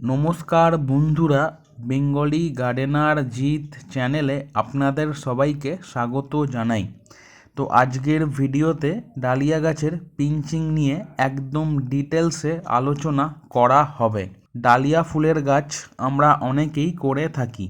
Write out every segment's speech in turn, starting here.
নমস্কার বন্ধুরা, Bengali gardener Jeet চ্যানেলে আপনাদের সবাইকে স্বাগত জানাই। তো আজকের ভিডিওতে ডালিয়া গাছের পিঞ্চিং নিয়ে একদম ডিটেলসে আলোচনা করা হবে। ডালিয়া ফুলের গাছ আমরা অনেকেই করে থাকি,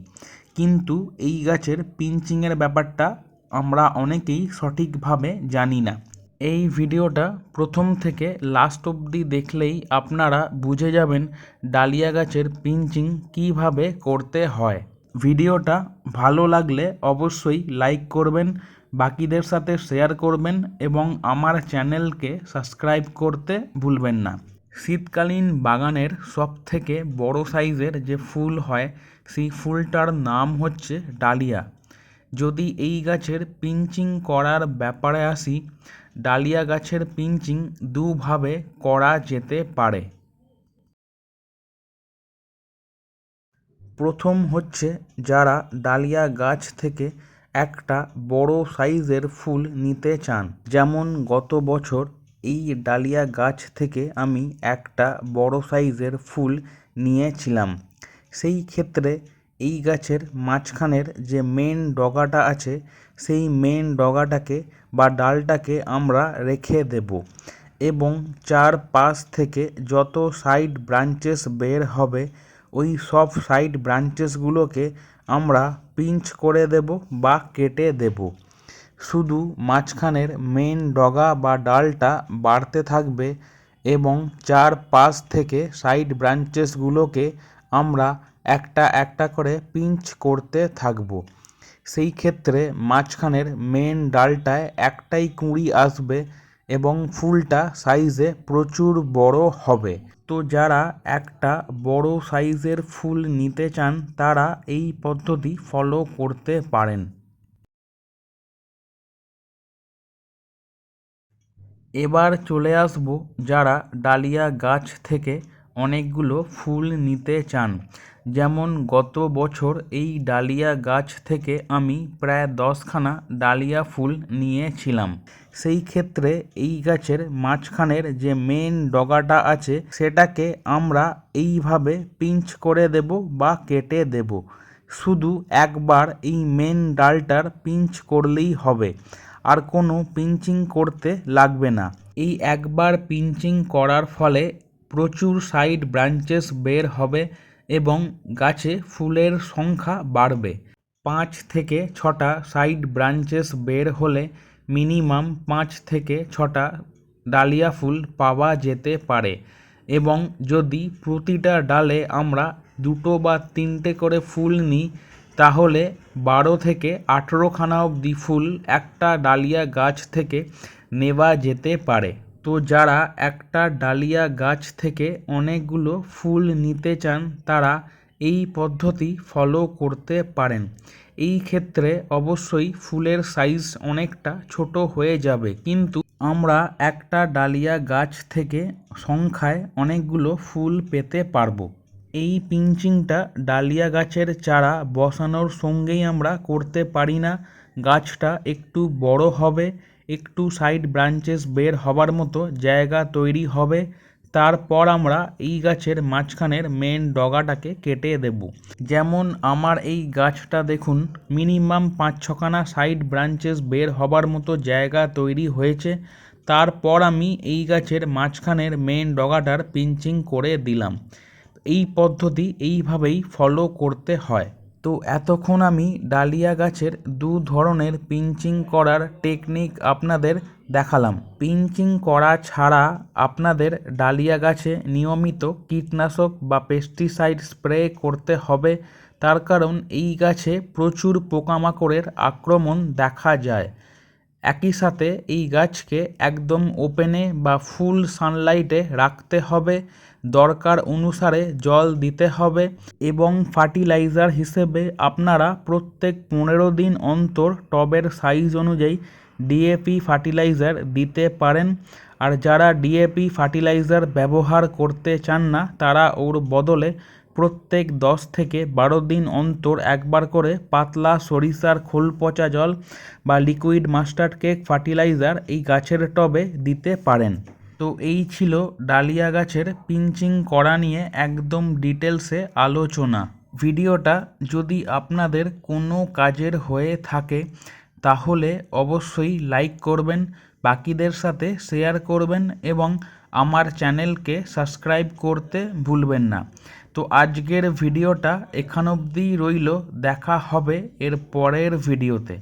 কিন্তু এই গাছের পিঞ্চিংয়ের ব্যাপারটা আমরা অনেকেই সঠিকভাবে জানি না। এই ভিডিওটা প্রথম থেকে লাস্ট অবধি দেখলেই আপনারা বুঝে যাবেন ডালিয়া গাছের পিঞ্চিং কীভাবে করতে হয়। ভিডিওটা ভালো লাগলে অবশ্যই লাইক করবেন, বাকিদের সাথে শেয়ার করবেন এবং আমার চ্যানেলকে সাবস্ক্রাইব করতে ভুলবেন না। শীতকালীন বাগানের সব থেকে বড় সাইজের যে ফুল হয়, সেই ফুলটার নাম হচ্ছে ডালিয়া। যদি এই গাছের পিঞ্চিং করার ব্যাপারে আসি ডালিয়া গাছের পিঞ্চিং দুভাবে করা যেতে পারে। প্রথম হচ্ছে যারা ডালিয়া গাছ থেকে একটা বড় সাইজের ফুল নিতে চান। যেমন, গত বছর এই ডালিয়া গাছ থেকে আমি একটা বড় সাইজের ফুল নিয়েছিলাম। সেই ক্ষেত্রে এই গাছের মাঝখানের যে মেন ডগাটা আছে, সেই মেন ডগাটাকে বা ডালটাকে আমরা রেখে দেব এবং চার পাশ থেকে যত সাইড ব্রাঞ্চেস বের হবে, ওই সব সাইড ব্রাঞ্চেসগুলোকে আমরা পিঞ্চ করে দেব বা কেটে দেব। শুধু মাঝখানের মেন ডগা বা ডালটা বাড়তে থাকবে এবং চার পাশ থেকে সাইড ব্রাঞ্চেসগুলোকে আমরা একটা একটা করে পিঞ্চ করতে থাকব। সেই ক্ষেত্রে মাঝখানের মেন ডালটায় একটাই কুঁড়ি আসবে এবং ফুলটা সাইজে প্রচুর বড় হবে। তো যারা একটা বড় সাইজের ফুল নিতে চান, তারা এই পদ্ধতি ফলো করতে পারেন। এবার চলে আসব যারা ডালিয়া গাছ থেকে অনেকগুলো ফুল নিতে চান। যেমন গত বছর এই ডালিয়া গাছ থেকে আমি প্রায় দশখানা ডালিয়া ফুল নিয়েছিলাম। সেই ক্ষেত্রে এই গাছের মাঝখানের যে মেন ডগাটা আছে, সেটাকে আমরা এইভাবে পিঞ্চ করে দেব বা কেটে দেব। শুধু একবার এই মেন ডালটার পিঞ্চ করলেই হবে। আর কোনো পিঞ্চিং করতে লাগবে না। এই একবার পিঞ্চিং করার ফলে প্রচুর সাইড ব্রাঞ্চেস বের হবে এবং গাছে ফুলের সংখ্যা বাড়বে। পাঁচ থেকে ছটা সাইড ব্রাঞ্চেস বের হলে মিনিমাম পাঁচ থেকে ছটা ডালিয়া ফুল পাওয়া যেতে পারে এবং যদি প্রতিটা ডালে আমরা দুটো বা তিনটে করে ফুল নিই, তাহলে বারো থেকে আঠেরোখানা অবধি ফুল একটা ডালিয়া গাছ থেকে নেওয়া যেতে পারে। তো যারা একটা ডালিয়া গাছ থেকে অনেকগুলো ফুল নিতে চান, তারা এই পদ্ধতি ফলো করতে পারেন। এই ক্ষেত্রে অবশ্যই ফুলের সাইজ অনেকটা ছোট হয়ে যাবে। কিন্তু আমরা একটা ডালিয়া গাছ থেকে সংখ্যায় অনেকগুলো ফুল পেতে পারব। এই পিঞ্চিংটা ডালিয়া গাছের চারা বসানোর সঙ্গেই আমরা করতে পারি না। গাছটা একটু বড় হবে একটু সাইড ব্রাঞ্চেস বের হবার মতো জায়গা তৈরি হবে, তারপর আমরা এই গাছের মাঝখানের মেন ডগাটাকে কেটে দেব। যেমন আমার এই গাছটা দেখুন মিনিমাম পাঁচ ছখানা সাইড ব্রাঞ্চেস বের হবার মতো জায়গা তৈরি হয়েছে। তারপর আমি এই গাছের মাঝখানের মেন ডগাটার পিঞ্চিং করে দিলাম। এই পদ্ধতি এইভাবেই ফলো করতে হয়। তো এতক্ষণ আমি ডালিয়া গাছের দু ধরনের পিঞ্চিং করার টেকনিক আপনাদের দেখালাম। পিঞ্চিং করা ছাড়া আপনাদের ডালিয়া গাছে নিয়মিত কীটনাশক বা পেস্টিসাইড স্প্রে করতে হবে, তার কারণ এই গাছে প্রচুর পোকামাকড়ের আক্রমণ দেখা যায়। একই সাথে এই গাছকে একদম ওপেনে বা ফুল সানলাইটে রাখতে হবে, দরকার অনুসারে জল দিতে হবে এবং ফার্টিলাইজার হিসেবে আপনারা প্রত্যেক পনেরো দিন অন্তর টবের সাইজ অনুযায়ী ডিএপি ফার্টিলাইজার দিতে পারেন। আর যারা ডিএপি ফার্টিলাইজার ব্যবহার করতে চান না, তারা ওর বদলে প্রত্যেক দশ থেকে বারো দিন অন্তর একবার করে পাতলা সরিষার খোল পচা জল বা লিকুইড মাস্টার্ড কেক ফার্টিলাইজার এই গাছের টবে দিতে পারেন। তো এই ছিল ডালিয়া গাছের পিঞ্চিং করা নিয়ে একদম ডিটেলসে আলোচনা। ভিডিওটা যদি আপনাদের কোনো কাজের হয়ে থাকে, তাহলে অবশ্যই লাইক করবেন, বাকিদের সাথে শেয়ার করবেন এবং আমার চ্যানেলকে সাবস্ক্রাইব করতে ভুলবেন না। তো আজকের ভিডিওটা এখান অবধিই রইল দেখা হবে এর পরের ভিডিওতে।